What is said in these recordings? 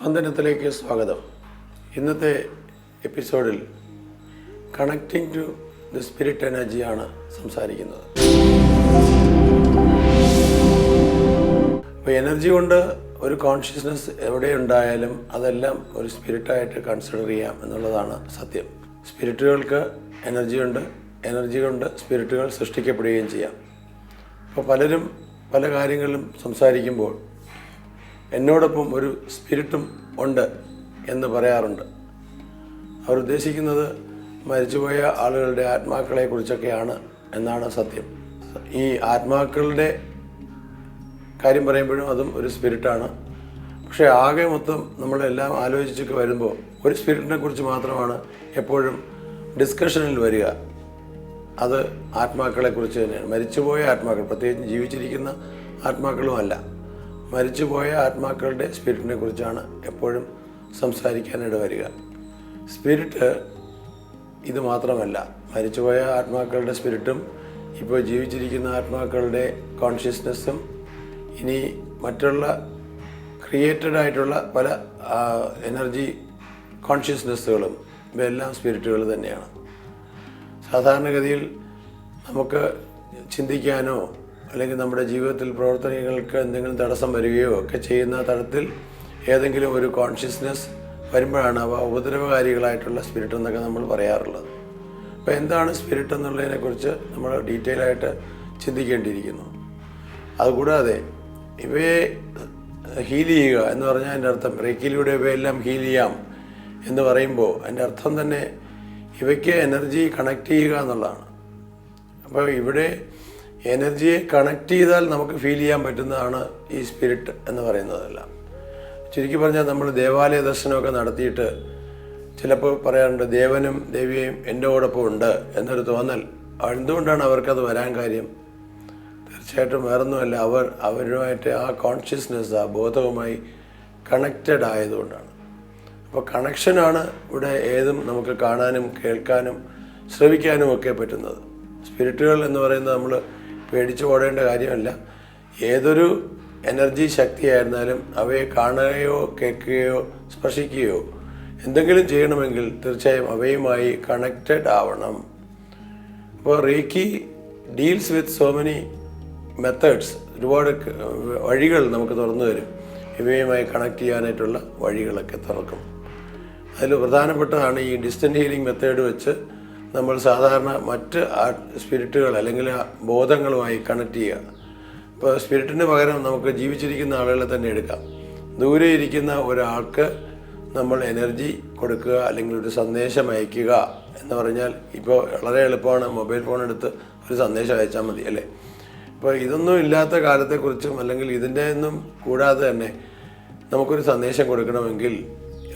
സ്പന്ദനത്തിലേക്ക് സ്വാഗതം. ഇന്നത്തെ എപ്പിസോഡിൽ കണക്റ്റിംഗ് ടു ദി സ്പിരിറ്റ് എനർജിയാണ് സംസാരിക്കുന്നത്. അപ്പോൾ എനർജി കൊണ്ട് ഒരു കോൺഷ്യസ്നസ് എവിടെ ഉണ്ടായാലും അതെല്ലാം ഒരു സ്പിരിറ്റായിട്ട് കൺസിഡർ ചെയ്യാം എന്നുള്ളതാണ് സത്യം. സ്പിരിറ്റുകൾക്ക് എനർജി ഉണ്ട് എനർജി കൊണ്ട് സ്പിരിറ്റുകൾ സൃഷ്ടിക്കപ്പെടുകയും ചെയ്യാം. അപ്പോൾ പലരും പല കാര്യങ്ങളിലും സംസാരിക്കുമ്പോൾ എന്നോടൊപ്പം ഒരു സ്പിരിറ്റും ഉണ്ട് എന്ന് പറയാറുണ്ട്. അവർ ഉദ്ദേശിക്കുന്നത് മരിച്ചുപോയ ആളുകളുടെ ആത്മാക്കളെ കുറിച്ചൊക്കെയാണ് എന്നാണ് സത്യം. ഈ ആത്മാക്കളുടെ കാര്യം പറയുമ്പോഴും അതും ഒരു സ്പിരിറ്റാണ്. പക്ഷേ ആകെ മൊത്തം നമ്മളെല്ലാം ആലോചിച്ചൊക്കെ വരുമ്പോൾ ഒരു സ്പിരിറ്റിനെ കുറിച്ച് മാത്രമാണ് എപ്പോഴും ഡിസ്കഷനിൽ വരിക. അത് ആത്മാക്കളെ കുറിച്ച് തന്നെയാണ്. മരിച്ചുപോയ ആത്മാക്കൾ പ്രത്യേകിച്ച് ജീവിച്ചിരിക്കുന്ന ആത്മാക്കളുമല്ല മരിച്ചുപോയ ആത്മാക്കളുടെ സ്പിരിറ്റിനെ കുറിച്ചാണ് എപ്പോഴും സംസാരിക്കാനിട വരിക. സ്പിരിറ്റ് ഇത് മാത്രമല്ല മരിച്ചുപോയ ആത്മാക്കളുടെ സ്പിരിറ്റും ഇപ്പോൾ ജീവിച്ചിരിക്കുന്ന ആത്മാക്കളുടെ കോൺഷ്യസ്നെസ്സും ഇനി മറ്റുള്ള ക്രിയേറ്റഡ് ആയിട്ടുള്ള പല എനർജി കോൺഷ്യസ്നെസ്സുകളും ഇവയെല്ലാം സ്പിരിറ്റുകൾ തന്നെയാണ്. സാധാരണഗതിയിൽ നമുക്ക് ചിന്തിക്കാനോ അല്ലെങ്കിൽ നമ്മുടെ ജീവിതത്തിൽ പ്രവർത്തനങ്ങൾക്ക് എന്തെങ്കിലും തടസ്സം വരികയോ ഒക്കെ ചെയ്യുന്ന തരത്തിൽ ഏതെങ്കിലും ഒരു കോൺഷ്യസ്നെസ് വരുമ്പോഴാണ് അവ ഉപദ്രവകാരികളായിട്ടുള്ള സ്പിരിറ്റ് എന്നൊക്കെ നമ്മൾ പറയാറുള്ളത്. അപ്പോൾ എന്താണ് സ്പിരിറ്റ് എന്നുള്ളതിനെക്കുറിച്ച് നമ്മൾ ഡീറ്റെയിൽ ആയിട്ട് ചിന്തിക്കേണ്ടിയിരിക്കുന്നു. അതുകൂടാതെ ഇവയെ ഹീൽ ചെയ്യുക എന്ന് പറഞ്ഞാൽ അതിന്റെ അർത്ഥം റേക്കിലൂടെ ഇവയെല്ലാം ഹീൽ ചെയ്യാം എന്ന് പറയുമ്പോൾ അതിന്റെ അർത്ഥം തന്നെ ഇവയ്ക്ക് എനർജി കണക്ട് ചെയ്യുക എന്നുള്ളതാണ്. അപ്പോൾ ഇവിടെ എനർജിയെ കണക്ട് ചെയ്താൽ നമുക്ക് ഫീൽ ചെയ്യാൻ പറ്റുന്നതാണ് ഈ സ്പിരിറ്റ് എന്ന് പറയുന്നതെല്ലാം. ചുരുക്കി പറഞ്ഞാൽ നമ്മൾ ദേവാലയ ദർശനമൊക്കെ നടത്തിയിട്ട് ചിലപ്പോൾ പറയാറുണ്ട് ദേവനും ദേവിയും എന്റെ ഓടൊപ്പം ഉണ്ട് എന്നൊരു തോന്നൽ. എന്തുകൊണ്ടാണ് അവർക്കത് വരാൻ കാര്യം? തീർച്ചയായിട്ടും വേറൊന്നുമല്ല അവർ അവരുമായിട്ട് ആ കോൺഷ്യസ്നെസ് ആ ബോധവുമായി കണക്റ്റഡ് ആയതുകൊണ്ടാണ്. അപ്പോൾ കണക്ഷനാണ് ഇവിടെ ഏതും നമുക്ക് കാണാനും കേൾക്കാനും ശ്രവിക്കാനും ഒക്കെ പറ്റുന്നത്. സ്പിരിറ്റുകൾ എന്ന് പറയുന്നത് നമ്മൾ പേടിച്ചു ഓടേണ്ട കാര്യമല്ല. ഏതൊരു എനർജി ശക്തിയായിരുന്നാലും അവയെ കാണുകയോ കേൾക്കുകയോ സ്പർശിക്കുകയോ എന്തെങ്കിലും ചെയ്യണമെങ്കിൽ തീർച്ചയായും അവയുമായി കണക്റ്റഡ് ആവണം. അപ്പോൾ reiki deals with so many methods ഒരുപാട് വഴികൾ നമുക്ക് തുറന്നു തരും. ഇവയുമായി കണക്ട് ചെയ്യാനായിട്ടുള്ള വഴികളൊക്കെ തുറക്കും. അതിൽ പ്രധാനപ്പെട്ടതാണ് ഈ ഡിസ്റ്റന്റ് ഹീലിംഗ് മെത്തേഡ് വെച്ച് നമ്മൾ സാധാരണ മറ്റ് സ്പിരിറ്റുകൾ അല്ലെങ്കിൽ ബോധങ്ങളുമായി കണക്ട് ചെയ്യുക. ഇപ്പോൾ സ്പിരിറ്റിന് പകരം നമുക്ക് ജീവിച്ചിരിക്കുന്ന ആളുകളെ തന്നെ എടുക്കാം. ദൂരെ ഇരിക്കുന്ന ഒരാൾക്ക് നമ്മൾ എനർജി കൊടുക്കുക അല്ലെങ്കിൽ ഒരു സന്ദേശം അയക്കുക എന്ന് പറഞ്ഞാൽ ഇപ്പോൾ വളരെ എളുപ്പമാണ് മൊബൈൽ ഫോൺ എടുത്ത് ഒരു സന്ദേശം അയച്ചാൽ മതി അല്ലേ? ഇപ്പോൾ ഇതൊന്നും ഇല്ലാത്ത കാലത്തെക്കുറിച്ചും അല്ലെങ്കിൽ ഇതിന്റെ ഒന്നും കൂടാതെ തന്നെ നമുക്കൊരു സന്ദേശം കൊടുക്കണമെങ്കിൽ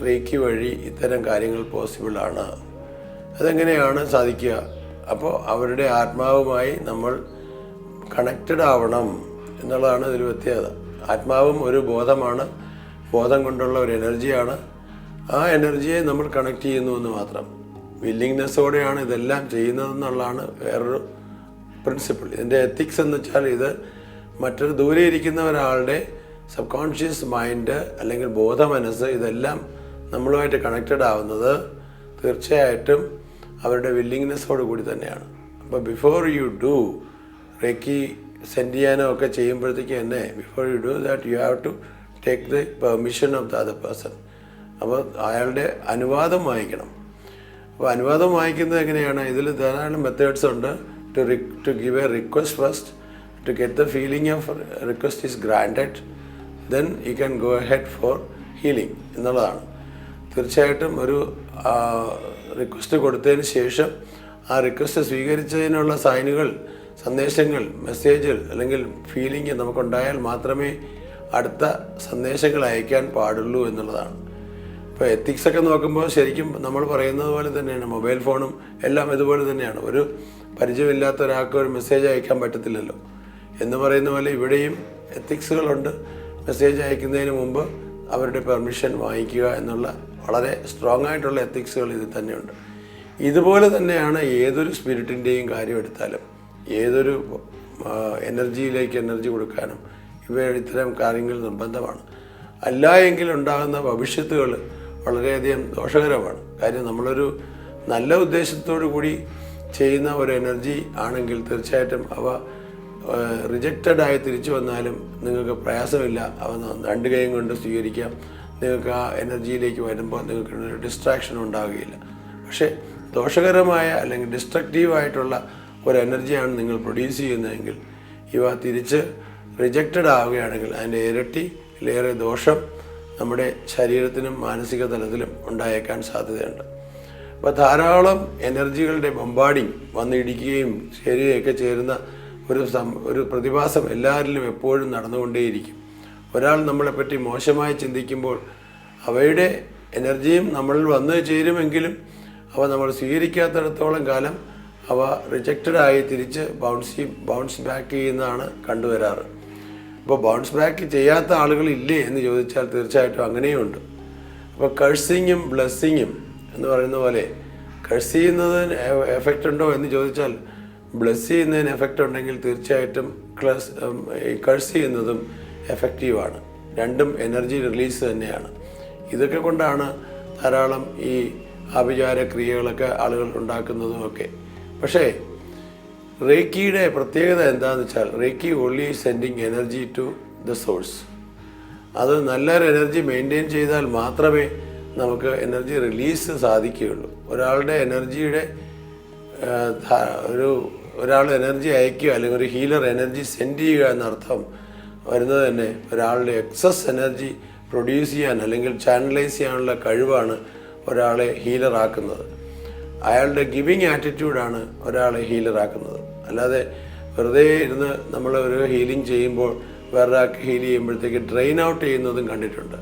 റേക്കി വഴി ഇത്തരം കാര്യങ്ങൾ പോസിബിൾ ആണ്. അതെങ്ങനെയാണ് സാധിക്കുക? അപ്പോൾ അവരുടെ ആത്മാവുമായി നമ്മൾ കണക്റ്റഡ് ആവണം എന്നുള്ളതാണ് ഇതിൽ വ്യത്യാസം. ആത്മാവും ഒരു ബോധമാണ് ബോധം കൊണ്ടുള്ള ഒരു എനർജിയാണ് ആ എനർജിയെ നമ്മൾ കണക്ട് ചെയ്യുന്നു എന്ന് മാത്രം. വില്ലിങ്നെസ്സോടെയാണ് ഇതെല്ലാം ചെയ്യുന്നതെന്നുള്ളതാണ് വേറൊരു പ്രിൻസിപ്പിൾ ഇതിന്റെ എത്തിക്സ് എന്ന് വെച്ചാൽ ഇത് മറ്റൊരു ദൂരെ ഇരിക്കുന്ന ഒരാളുടെ സബ് കോൺഷ്യസ് മൈൻഡ് അല്ലെങ്കിൽ ബോധമനസ്സ് ഇതെല്ലാം നമ്മളുമായിട്ട് കണക്റ്റഡ് ആവുന്നത് തീർച്ചയായിട്ടും അവരുടെ വില്ലിങ്നെസ്സോട് കൂടി തന്നെയാണ്. അപ്പോൾ before you do reiki send ചെയ്യാനോ ഒക്കെ ചെയ്യുമ്പോഴത്തേക്ക് തന്നെ before you do that you have to take the permission of the other person അപ്പോൾ അയാളുടെ അനുവാദം വാങ്ങിക്കണം. അപ്പോൾ അനുവാദം വാങ്ങിക്കുന്നത് എങ്ങനെയാണ്? ഇതിൽ ധാരാളം മെത്തേഡ്സ് ഉണ്ട്. To re to give a request first to get the feeling of request is granted then you can go head for healing എന്നുള്ളതാണ്. തീർച്ചയായിട്ടും ഒരു റിക്വസ്റ്റ് കൊടുത്തതിന് ശേഷം ആ റിക്വസ്റ്റ് സ്വീകരിച്ചതിനുള്ള സൈനുകൾ സന്ദേശങ്ങൾ മെസ്സേജുകൾ അല്ലെങ്കിൽ ഫീലിംഗ് നമുക്കുണ്ടായാൽ മാത്രമേ അടുത്ത സന്ദേശങ്ങൾ അയക്കാൻ പാടുള്ളൂ എന്നുള്ളതാണ്. ഇപ്പോൾ എത്തിക്സ് ഒക്കെ നോക്കുമ്പോൾ ശരിക്കും നമ്മൾ പറയുന്നത് പോലെ തന്നെയാണ്. മൊബൈൽ ഫോണും എല്ലാം ഇതുപോലെ തന്നെയാണ്. ഒരു പരിചയമില്ലാത്ത ഒരാൾക്ക് ഒരു മെസ്സേജ് അയക്കാൻ പറ്റത്തില്ലല്ലോ. എന്ന് പറയുന്ന പോലെ ഇവിടെയും എത്തിക്സുകളുണ്ട് മെസ്സേജ് അയക്കുന്നതിന് മുമ്പ് അവരുടെ പെർമിഷൻ വാങ്ങിക്കുക എന്നുള്ള വളരെ സ്ട്രോങ് ആയിട്ടുള്ള എത്തിക്സുകൾ ഇതിൽ തന്നെയുണ്ട്. ഇതുപോലെ തന്നെയാണ് ഏതൊരു സ്പിരിറ്റിന്റെയും കാര്യം എടുത്താലും ഏതൊരു എനർജിയിലേക്ക് എനർജി കൊടുക്കാനും ഇവ ഇത്തരം കാര്യങ്ങൾ നിർബന്ധമാണ്. അല്ല എങ്കിൽ ഉണ്ടാകുന്ന ഭവിഷ്യത്തുകൾ വളരെയധികം ദോഷകരമാണ്. കാര്യം നമ്മളൊരു നല്ല ഉദ്ദേശത്തോടു കൂടി ചെയ്യുന്ന ഒരു എനർജി ആണെങ്കിൽ തീർച്ചയായിട്ടും അവ റിജക്റ്റഡ് ആയി തിരിച്ചു വന്നാലും നിങ്ങൾക്ക് പ്രയാസമില്ല. അവ രണ്ട് കൈയും കൊണ്ട് സ്വീകരിക്കാം. നിങ്ങൾക്ക് ആ എനർജിയിലേക്ക് വരുമ്പോൾ നിങ്ങൾക്ക് ഡിസ്ട്രാക്ഷൻ ഉണ്ടാവുകയില്ല പക്ഷേ ദോഷകരമായ അല്ലെങ്കിൽ ഡിസ്ട്രക്റ്റീവായിട്ടുള്ള ഒരു എനർജിയാണ് നിങ്ങൾ പ്രൊഡ്യൂസ് ചെയ്യുന്നതെങ്കിൽ ഇവ തിരിച്ച് റിജക്റ്റഡ് ആവുകയാണെങ്കിൽ അതിന്റെ ഇരട്ടി ഏറെ ദോഷം നമ്മുടെ ശരീരത്തിനും മാനസിക തലത്തിലും ഉണ്ടായേക്കാൻ സാധ്യതയുണ്ട്. അപ്പോൾ ധാരാളം എനർജികളുടെ ബൊമ്പാടി വന്നിടിക്കുകയും ശരീരമൊക്കെ ചേരുന്ന ഒരു ഒരു പ്രതിഭാസം എല്ലാവരിലും എപ്പോഴും നടന്നുകൊണ്ടേയിരിക്കും. ഒരാൾ നമ്മളെപ്പറ്റി മോശമായി ചിന്തിക്കുമ്പോൾ അവയുടെ എനർജിയും നമ്മളിൽ വന്നു ചേരുമെങ്കിലും അവ നമ്മൾ സ്വീകരിക്കാത്തിടത്തോളം കാലം അവ റിജക്റ്റഡ് ആയി തിരിച്ച് ബൗൺസ് ബൗൺസ് ബാക്ക് ചെയ്യുന്നതാണ് കണ്ടുവരാറ്. അപ്പോൾ ബൗൺസ് ബാക്ക് ചെയ്യാത്ത ആളുകൾ ഇല്ലേ എന്ന് ചോദിച്ചാൽ തീർച്ചയായിട്ടും അങ്ങനെയുണ്ട്. അപ്പോൾ കഴ്സിങ്ങും ബ്ലെസ്സിങ്ങും എന്ന് പറയുന്ന പോലെ കഴ്സ് ചെയ്യുന്നതിന് എഫക്റ്റ് ഉണ്ടോ എന്ന് ചോദിച്ചാൽ ബ്ലെസ് ചെയ്യുന്നതിന് എഫക്റ്റ് ഉണ്ടെങ്കിൽ തീർച്ചയായിട്ടും ക്ലസ് കഴ്സ് ചെയ്യുന്നതും എഫക്റ്റീവാണ് രണ്ടും എനർജി റിലീസ് തന്നെയാണ്. ഇതൊക്കെ കൊണ്ടാണ് ധാരാളം ഈ ആഭിചാര ക്രിയകളൊക്കെ ആളുകൾ ഉണ്ടാക്കുന്നതും ഒക്കെ. പക്ഷേ റേക്കിയുടെ പ്രത്യേകത എന്താണെന്ന് വെച്ചാൽ reiki only sending energy to the source അത് നല്ലൊരു എനർജി മെയിന്റെയിൻ ചെയ്താൽ മാത്രമേ നമുക്ക് എനർജി റിലീസ് സാധിക്കുകയുള്ളൂ. ഒരാളുടെ എനർജിയുടെ ഒരു ഒരാൾ എനർജി അയക്കുക അല്ലെങ്കിൽ ഒരു ഹീലർ എനർജി സെൻഡ് ചെയ്യുക എന്നർത്ഥം വരുന്നത് തന്നെ ഒരാളുടെ എക്സസ് എനർജി പ്രൊഡ്യൂസ് ചെയ്യാൻ അല്ലെങ്കിൽ ചാനലൈസ് ചെയ്യാനുള്ള കഴിവാണ് ഒരാളെ ഹീലറാക്കുന്നത് അയാളുടെ ഗിവിങ് ആറ്റിറ്റ്യൂഡാണ് ഒരാളെ ഹീലറാക്കുന്നത് അല്ലാതെ വെറുതെ ഇരുന്ന് നമ്മൾ ഒരു ഹീലിംഗ് ചെയ്യുമ്പോൾ വേറൊരാൾക്ക് ഹീൽ ചെയ്യുമ്പോഴത്തേക്ക് ഡ്രെയിൻ ഔട്ട് ചെയ്യുന്നതും കണ്ടിട്ടുണ്ട്.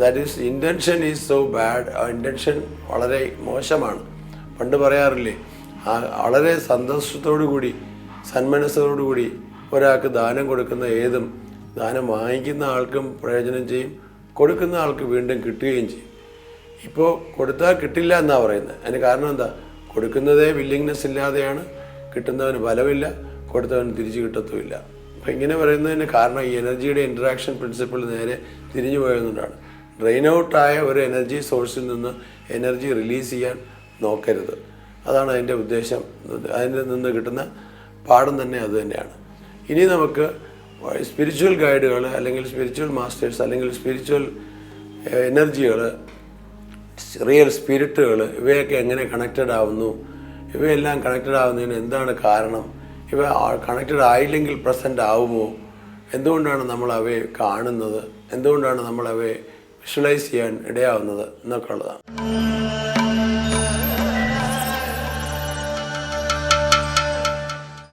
That is intention is so bad ആ ഇന്റൻഷൻ വളരെ മോശമാണ്. പണ്ട് പറയാറില്ലേ വളരെ സന്തോഷത്തോടു കൂടി സന്മനസ്സോടു കൂടി ഒരാൾക്ക് ദാനം കൊടുക്കുന്ന ഏതും ദാനം വാങ്ങിക്കുന്ന ആൾക്കും പ്രയോജനം ചെയ്യും കൊടുക്കുന്ന ആൾക്ക് വീണ്ടും കിട്ടുകയും ചെയ്യും. ഇപ്പോൾ കൊടുത്താൽ കിട്ടില്ല എന്നാണ് പറയുന്നത്. അതിന് കാരണം എന്താ? കൊടുക്കുന്നതേ വില്ലിങ്നെസ് ഇല്ലാതെയാണ് കിട്ടുന്നവന് ഫലമില്ല കൊടുത്തവന് തിരിച്ചു കിട്ടത്തുമില്ല. അപ്പം ഇങ്ങനെ പറയുന്നതിന് കാരണം ഈ എനർജിയുടെ ഇൻട്രാക്ഷൻ പ്രിൻസിപ്പിൾ നേരെ തിരിഞ്ഞു പോയതുകൊണ്ടാണ്. ഡ്രെയിൻ ഔട്ടായ ഒരു എനർജി സോഴ്സിൽ നിന്ന് എനർജി റിലീസ് ചെയ്യാൻ നോക്കരുത്. അതാണ് അതിന്റെ ഉദ്ദേശം. അതിൽ നിന്ന് കിട്ടുന്ന പാഠം തന്നെ അത് തന്നെയാണ്. ഇനി നമുക്ക് സ്പിരിച്വൽ ഗൈഡുകൾ അല്ലെങ്കിൽ സ്പിരിച്വൽ മാസ്റ്റേഴ്സ് അല്ലെങ്കിൽ സ്പിരിച്വൽ എനർജികൾ റിയൽ സ്പിരിറ്റുകൾ ഇവയൊക്കെ എങ്ങനെ കണക്റ്റഡ് ആവുന്നു ഇവയെല്ലാം കണക്റ്റഡ് ആവുന്നതിന് എന്താണ് കാരണം ഇവ കണക്റ്റഡ് ആയില്ലെങ്കിൽ പ്രസന്റ് ആവുമോ എന്തുകൊണ്ടാണ് നമ്മൾ അവയെ കാണുന്നത് എന്തുകൊണ്ടാണ് നമ്മൾ അവയെ വിഷ്വലൈസ് ചെയ്യാൻ ഇടയാവുന്നത് എന്നൊക്കെ ഉള്ളതാണ്.